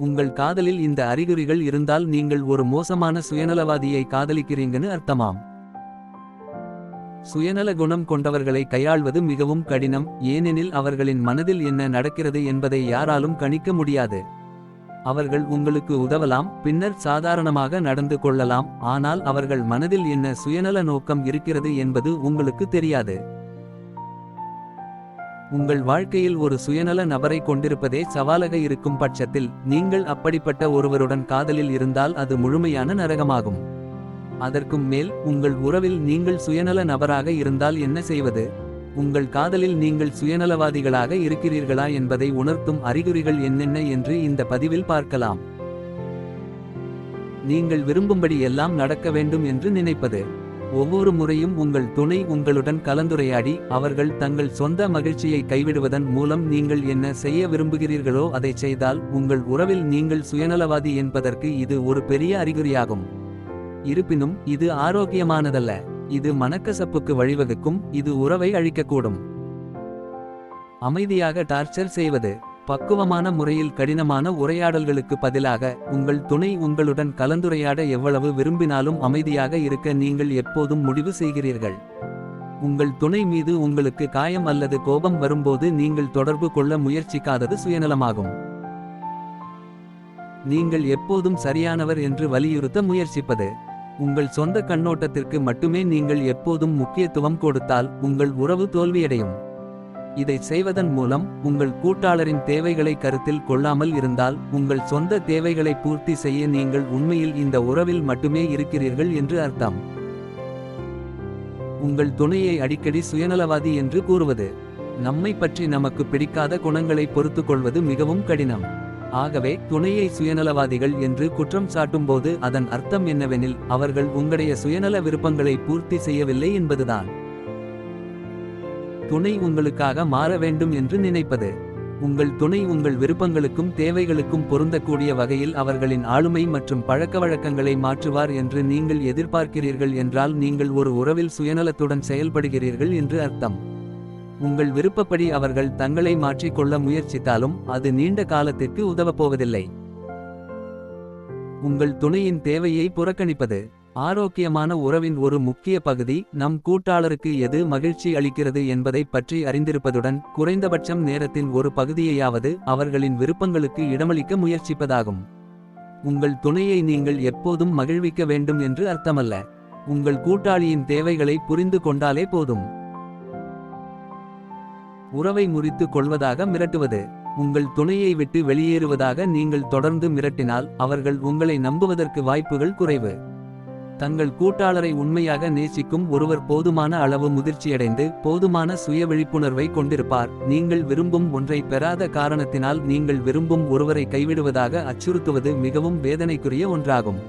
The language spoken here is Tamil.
உங்கள் காதலில் இந்த அறிகுறிகள் இருந்தால் நீங்கள் ஒரு மோசமான சுயநலவாதியை காதலிக்கிறீங்கன்னு அர்த்தமாம். சுயநல குணம் கொண்டவர்களை கையாள்வது மிகவும் கடினம் ஏனெனில் அவர்களின் மனதில் என்ன நடக்கிறது என்பதை யாராலும் கணிக்க முடியாது. அவர்கள் உங்களுக்கு உதவலாம் பின்னர் சாதாரணமாக நடந்து கொள்ளலாம் ஆனால் அவர்கள் மனதில் என்ன சுயநல நோக்கம் இருக்கிறது என்பது உங்களுக்கு தெரியாது. உங்கள் வாழ்க்கையில் ஒரு சுயநல நபரை கொண்டிருப்பதே சவாலாக இருக்கும் பட்சத்தில் நீங்கள் அப்படிப்பட்ட ஒருவருடன் காதலில் இருந்தால் அது முழுமையான நரகமாகும். அதற்கும் மேல் உங்கள் உறவில் நீங்கள் சுயநல நபராக இருந்தால் என்ன செய்வது? உங்கள் காதலில் நீங்கள் சுயநலவாதிகளாக இருக்கிறீர்களா என்பதை உணர்த்தும் அறிகுறிகள் என்னென்ன என்று இந்த பதிவில் பார்க்கலாம். நீங்கள் விரும்பும்படி எல்லாம் நடக்க வேண்டும் என்று நினைப்பது. ஒவ்வொரு முறையும் உங்கள் துணை உங்களுடன் கலந்துரையாடி அவர்கள் தங்கள் சொந்த மகிழ்ச்சியை கைவிடுவதன் மூலம் நீங்கள் என்ன செய்ய விரும்புகிறீர்களோ அதை செய்தால் உங்கள் உறவில் நீங்கள் சுயநலவாதி என்பதற்கு இது ஒரு பெரிய அறிகுறியாகும். இருப்பினும் இது ஆரோக்கியமானதல்ல. இது மனக்கசப்புக்கு வழிவகுக்கும் இது உறவை அழிக்கக்கூடும். அமைதியாக டார்ச்சர் செய்வது. பக்குவமான முறையில் கடினமான உரையாடல்களுக்கு பதிலாக உங்கள் துணை உங்களுடன் கலந்துரையாட எவ்வளவு விரும்பினாலும் அமைதியாக இருக்க நீங்கள் எப்போதும் முடிவு செய்கிறீர்கள். உங்கள் துணை மீது உங்களுக்கு காயம் அல்லது கோபம் வரும்போது நீங்கள் தொடர்பு கொள்ள முயற்சிக்காதது சுயநலமாகும். நீங்கள் எப்போதும் சரியானவர் என்று வலியுறுத்த முயற்சிப்பது. உங்கள் சொந்த கண்ணோட்டத்திற்கு மட்டுமே நீங்கள் எப்போதும் முக்கியத்துவம் கொடுத்தால் உங்கள் உறவு தோல்வியடையும். இதை செய்வதன் மூலம் உங்கள் கூட்டாளரின் தேவைகளை கருத்தில் கொள்ளாமல் இருந்தால் உங்கள் சொந்த தேவைகளை பூர்த்தி செய்ய நீங்கள் உண்மையில் இந்த உறவில் மட்டுமே இருக்கிறீர்கள் என்று அர்த்தம். உங்கள் துணையை அடிக்கடி சுயநலவாதி என்று கூறுவது நம்மை பற்றி நமக்கு பிடிக்காத குணங்களை பொறுத்துக் கொள்வது மிகவும் கடினம். ஆகவே துணையை சுயநலவாதிகள் என்று குற்றம் சாட்டும்போது அதன் அர்த்தம் என்னவெனில் அவர்கள் உங்களுடைய சுயநல விருப்பங்களை பூர்த்தி செய்யவில்லை என்பதுதான். துணை உங்களுக்காக மாற வேண்டும் என்று நினைப்பது. உங்கள் துணை உங்கள் விருப்பங்களுக்கும் தேவைகளுக்கும் பொருந்தக்கூடிய வகையில் அவர்களின் ஆளுமை மற்றும் பழக்கவழக்கங்களை மாற்றுவார் என்று நீங்கள் எதிர்பார்க்கிறீர்கள் என்றால் நீங்கள் ஒரு உறவில் சுயநலத்துடன் செயல்படுகிறீர்கள் என்று அர்த்தம். உங்கள் விருப்பப்படி அவர்கள் தங்களை மாற்றிக்கொள்ள முயற்சித்தாலும் அது நீண்ட காலத்திற்கு உதவப்போவதில்லை. உங்கள் துணையின் தேவையை புறக்கணிப்பது. ஆரோக்கியமான உறவின் ஒரு முக்கிய பகுதி நம் கூட்டாளருக்கு எது மகிழ்ச்சி அளிக்கிறது என்பதைப் பற்றி அறிந்திருப்பதுடன் குறைந்தபட்சம் நேரத்தின் ஒரு பகுதியையாவது அவர்களின் விருப்பங்களுக்கு இடமளிக்க முயற்சிப்பதாகும். உங்கள் துணையை நீங்கள் எப்போதும் மகிழ்விக்க வேண்டும் என்று அர்த்தமல்ல. உங்கள் கூட்டாளியின் தேவைகளை புரிந்து கொண்டாலே போதும். உறவை முறித்து கொள்வதாக மிரட்டுவது. உங்கள் துணையை விட்டு வெளியேறுவதாக நீங்கள் தொடர்ந்து மிரட்டினால் அவர்கள் உங்களை நம்புவதற்கு வாய்ப்புகள் குறைவு. தங்கள் கூட்டாளரை உண்மையாக நேசிக்கும் ஒருவர் போதுமான அளவு முதிர்ச்சியடைந்து போதுமான சுய விழிப்புணர்வை கொண்டிருப்பார். நீங்கள் விரும்பும் ஒன்றை பெறாத காரணத்தினால் நீங்கள் விரும்பும் ஒருவரை கைவிடுவதாக அச்சுறுத்துவது மிகவும் வேதனைக்குரிய ஒன்றாகும்.